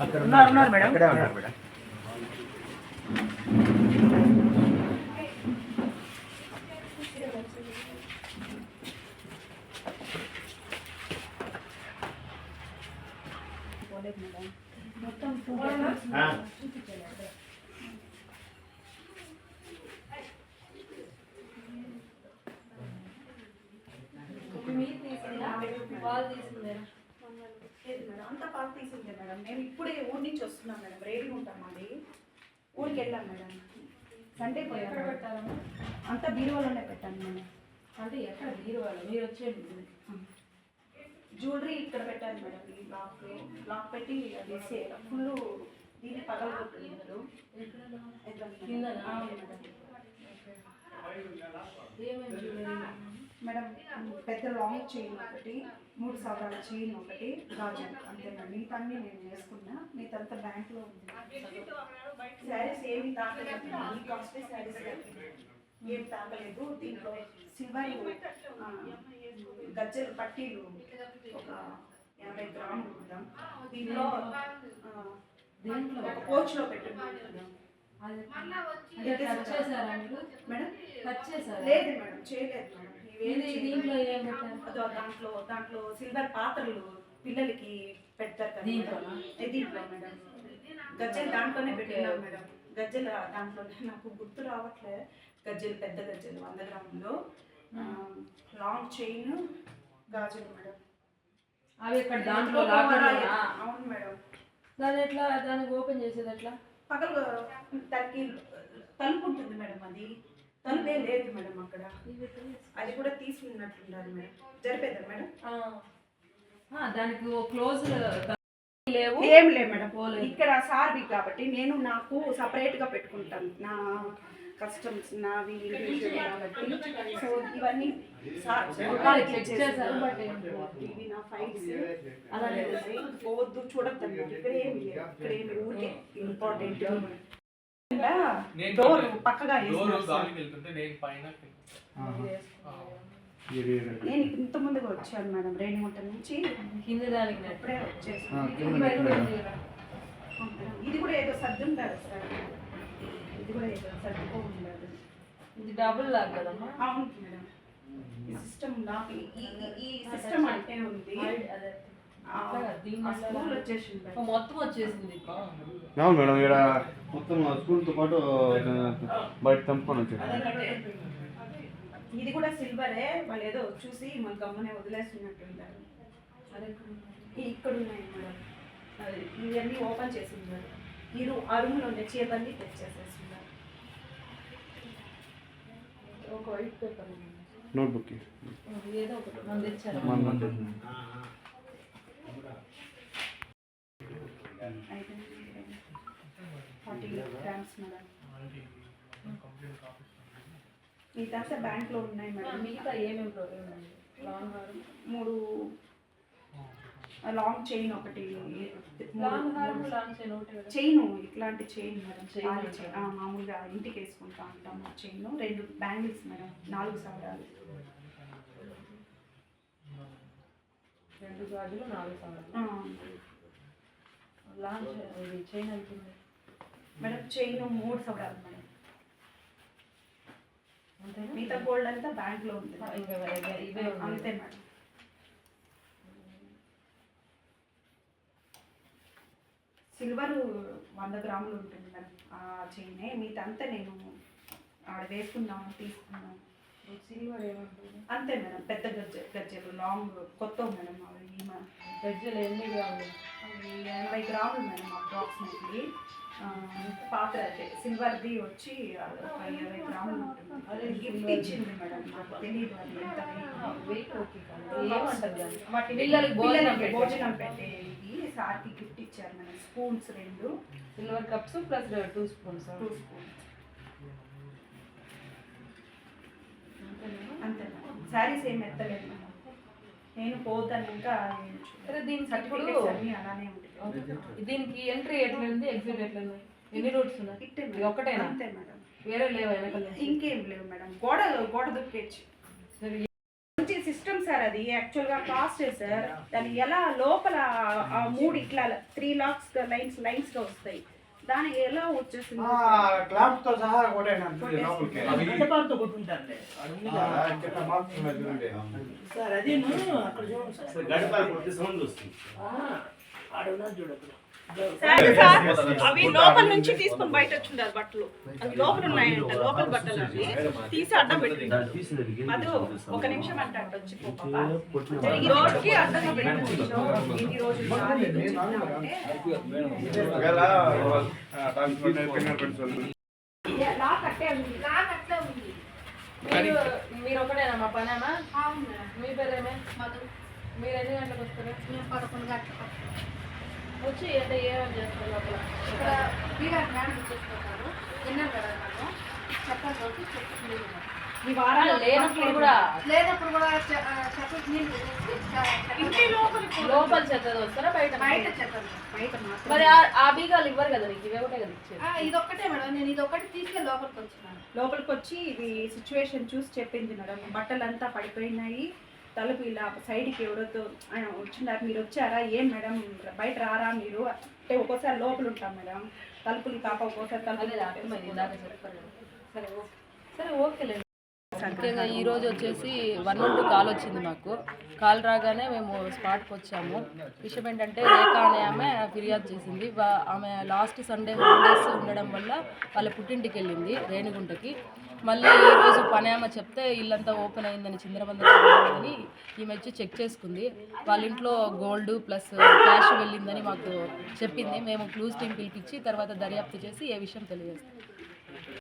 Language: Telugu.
అక్కడ ఉన్నారు, ఉన్నారు మేడం. అక్కడే ఉన్నారు మేడం ఆ. లేదు మేడం అంతా పాలు తీసిందే మేడం మేము ఇప్పుడే ఊరి నుంచి వస్తున్నాం మేడం. రెడీ ఉంటాం అది ఊరికి వెళ్ళాం మేడం. సండే పోయాం మేడం. అంతా బీరువాలోనే పెట్టాను మేడం. అంటే ఎక్కడ బీరువాలో? మీరు వచ్చేది జ్యువెలరీ ఇక్కడ పెట్టాను మేడం. ఈ బ్లాక్ బ్లాక్ పెట్టి అది ఫుల్ దీన్ని పగలగొట్టున్నారు కిందనా? మేడం. ఏమేమి జ్యువెలరీ మేడం పెద్ద లాంగ్ చైన్ ఒకటి మూడు సవరాల చైన్ ఒకటి గాజు అంతే మేడం మిగతా అన్ని నేను వేసుకున్నా. మిగతా బ్యాంక్లో ఉంది. శారీస్ ఏమి తాకలేదు కాస్ట్లీ శారీస్ ఏం తాకలేదు. దీంట్లో సిల్వర్ గజ్జలు పట్టీలు ఒక యాభై గ్రాములు మేడం దీంట్లో దేంట్లో ఒక కోచ్లో పెట్టున్నాను మేడం చేశారా మీరు? మేడం చేశారా? లేదు మేడం చేయలేదు మేడం. దీంట్లో దాంట్లో సిల్వర్ పాత్రలు పిల్లలకి పెడతారు కదా దీంట్లోనా? దీంట్లో మేడం? గజ్జలు దాంట్లోనే పెట్టినాం మేడం. గజ్జలు దాంట్లో నాకు గుర్తు రావట్లే. గజ్జలు పెద్ద గజ్జలు వంద గ్రాములు. లాంగ్ చైన్ గాజులు మేడం. అవి ఇక్కడ దాంట్లో? అవును మేడం. దాన్ని ఎట్లా దానికి ఓపెన్ చేసేది ఎట్లా? పగలు దానికి తలుపు ఉంటుంది మేడం అది. తలుపే లేదు మేడం అక్కడ. అది కూడా తీసుకున్నట్లుండాలి మేడం. జరిపేదా మేడం. ఆ. ఆ, దానికి క్లోజ్ లేవు. ఏం లేదు మేడం. పోలేదు. ఇక్కడ సార్వి కాబట్టి నేను నాకు సపరేట్గా పెట్టుకుంటాను. నా కస్టమ్స్ నావి సో ఇవన్నీ సార్ ఇవి నా ఫైల్స్. అలానే పోవద్దు చూడద్దు ఇక్కడ ఏమి లేదు. ఇక్కడ ఏమి ఊరికే ఇంపార్టెంట్. డోర్ పక్కగా నేను ఇంత ముందుగా వచ్చాను మేడం రేణిగుంట నుంచి ఇప్పుడే వచ్చేసి ఆ, కింద నెట్ మేడం. ఇది కూడా ఏదో సర్దు ఉంటారు సార్. ఇది కూడా ఏదో సర్దుకో ఉండాలి. ఇది డబుల్ లాగ్ కదమ్మా? అవును మేడం. ఈ సిస్టమ్ లాక్ ఈ సిస్టమ్ అంటే ఉంది. స్కూల్ వచ్చేసింది. మొత్తం వచ్చేసింది అవును మేడం ఇక్కడ మొత్తం స్కూల్తో పాటు బయట తెంపుకొని వచ్చారు. ఇది కూడా సిల్వరే వాళ్ళు ఏదో చూసి మన గమ్మనే ఈ- ఇక్కడ ఉన్నాయి మేడం. ఇవన్నీ ఓపెన్ చేసి ఉన్నారు ఈ రూ ఆ రూమ్లో ఉండే చీరలన్నీ తెచ్చేసేస్తున్నారు. ఒక వైట్ పేపర్ నోట్బుక్ ఏదో ఒకటి మనం తెచ్చారు. గ్రామ్స్ మేడం ఇదంతా బ్యాంక్లో ఉన్నాయి మేడం మిగతా ఏమేమి ఉంది లాంగ్ హార్ మూడు లాంగ్ చైన్ ఒకటి లాంగ్ హార్ లాంగ్ చైన్ ఇట్లాంటి చైన్ మేడం. మామూలుగా ఇంటికి వేసుకుంటా ఉంటాం ఆ చైన్. రెండు బ్యాంగిల్స్ మేడం నాలుగు సవరాలు రెండు గాజులు నాలుగు సవరాలు ఆ, లాంగ్ చైన్ అవుతుంది మేడం చైన్ మూడు సవరాలు మేడం మిగతా గోల్డ్ అంతా బ్యాంక్లో ఉంది. అంతే మేడం. సిల్వర్ వంద గ్రాములు ఉంటుంది మేడం ఆ చైనే మిగతా నేను ఆడ వేసుకున్నాము తీసుకున్నాము సిల్వర్ ఏమంటుంది? అంతే మేడం పెద్ద గజ్జ గజ్జలు లాంగ్ కొత్త మేడం అవి గజ్జలు ఎన్ని గ్రాములు? అవి ఎనభై గ్రాములు మేడం అప్రాక్సిమేట్లీ. పాత్ర అయితే సిల్వర్ది వచ్చి ఒక ఇరవై గ్రాములు ఉంటుంది. అదే అది గిఫ్ట్. ఇచ్చింది మేడం నాకు తెలియదు అది ఎంత పిల్లలకి భోజనం పిల్లలకి పెట్టే. భోజనం పెట్టే ఇది సార్కి గిఫ్ట్ ఇచ్చారు మేడం. స్పూన్స్ రెండు. Silver cups plus two spoons. Two spoons. అంతే శారీస్ ఏం ఎత్తలేదు పోతాను ఇంకా సరే దీనికి సర్టిఫికేట్స్ ఇప్పుడు అన్నీ అలానే ఉంటాయి. దీనికి ఎంట్రీ ఎట్లా ఉంది ఎగ్జిట్ ఎట్లా ఉంది? ఎన్ని రూట్స్ ఉన్నాయి? ఒక్కటేనా అంతే మేడం. వేరే లేవా? ఇంకేం లేవు మేడం. గోడ గోడ దుక్కేచ్చు. సరే. మంచి సిస్టమ్ సార్ అది. యాక్చువల్గా కాస్ట్ సార్. దాని ఎలా లోపల ఆ మూడు ఇట్లా త్రీ లాక్స్ లైన్స్ లైన్స్గా వస్తాయి. దాని ఎలా వచ్చేసింది? క్లాప్తో సహా కొట్టేయండి లోపలికి కొట్టుంటారులే. చిన్న మార్క్స్ ఉన్నాయి చూడండి. సార్ అదే అక్కడ చూడండి సార్. గడప కొట్టి సౌండ్ వస్తుంది. ఆ, సార్ సార్ అవి లోపల నుంచి తీసుకొని బయట వచ్చిండారు బట్టలు. అవి లోపల ఉన్నాయంట లోపల బట్టలు అవి. తీసి అడ్డం పెట్టి మధు ఒక నిమిషం అంటే అడ్డు వచ్చి రోజుకి అడ్డంగా ఇన్ని రోజులు మీరు ఒకటేనా మా పనేమా. మీ పేరేమే? మధు. మీరు ఎన్ని గంటలకు వస్తారు? పదకొండు గంటలకు వచ్చి అంటే ఏమేమి చేస్తారు లోపల? ఇక్కడ బీగారు మ్యామ్ ఇచ్చేసుకుంటారు. విన్నాను కదా మనం చెప్పాలి కాబట్టి చెప్పుకుంది ఈ వారాలు లేనప్పుడు కూడా లేనప్పుడు కూడా లోపల చెత్తది వస్తారా? బయట బయట చెప్పండి బయట మరి ఆ- బీగాలు ఇవ్వరు కదా నీకు? ఇవే ఒకటే కదా ఇచ్చేది. ఇదొక్కటే మేడం. నేను ఇదొక్కటి తీసుకెళ్ళి లోపలికి వచ్చినాను లోపలికి వచ్చి ఇది సిచ్యువేషన్ చూసి చెప్పింది మేడం. బట్టలంతా పడిపోయినాయి. తలుపు ఇలా సైడ్కి ఎవడొద్దు ఆయన వచ్చినారు మీరు వచ్చారా? ఏం మేడం? బయట రారా మీరు? అంటే ఒక్కోసారి లోపల ఉంటాం మేడం. తలుపులు కాప ఒక్కోసారి తలుపులు. సరే ఓకే సరే ఓకేలేండి ముఖ్యంగా ఈ రోజు వచ్చేసి వన్ వన్ టూ కాల్ వచ్చింది మాకు. కాల్ రాగానే మేము స్పాట్కి వచ్చాము. విషయం ఏంటంటే రేఖ అనే ఆమె ఫిర్యాదు చేసింది. ఆమె లాస్ట్ సండే హాలిడేస్ ఉండడం వల్ల వాళ్ళ పుట్టింటికి వెళ్ళింది రేణిగుంటకి. మళ్ళీ ఈరోజు రోజు పని ఆమె చెప్తే ఇల్లంతా ఓపెన్ అయిందని చిందరబందని ఈమె వచ్చి చెక్ చేసుకుంది. వాళ్ళ ఇంట్లో గోల్డ్ ప్లస్ క్యాష్ వెళ్ళిందని మాకు చెప్పింది. మేము క్లూజ్ టీం పిలిపించి తర్వాత దర్యాప్తు చేసి ఏ విషయం తెలియజేస్తాం.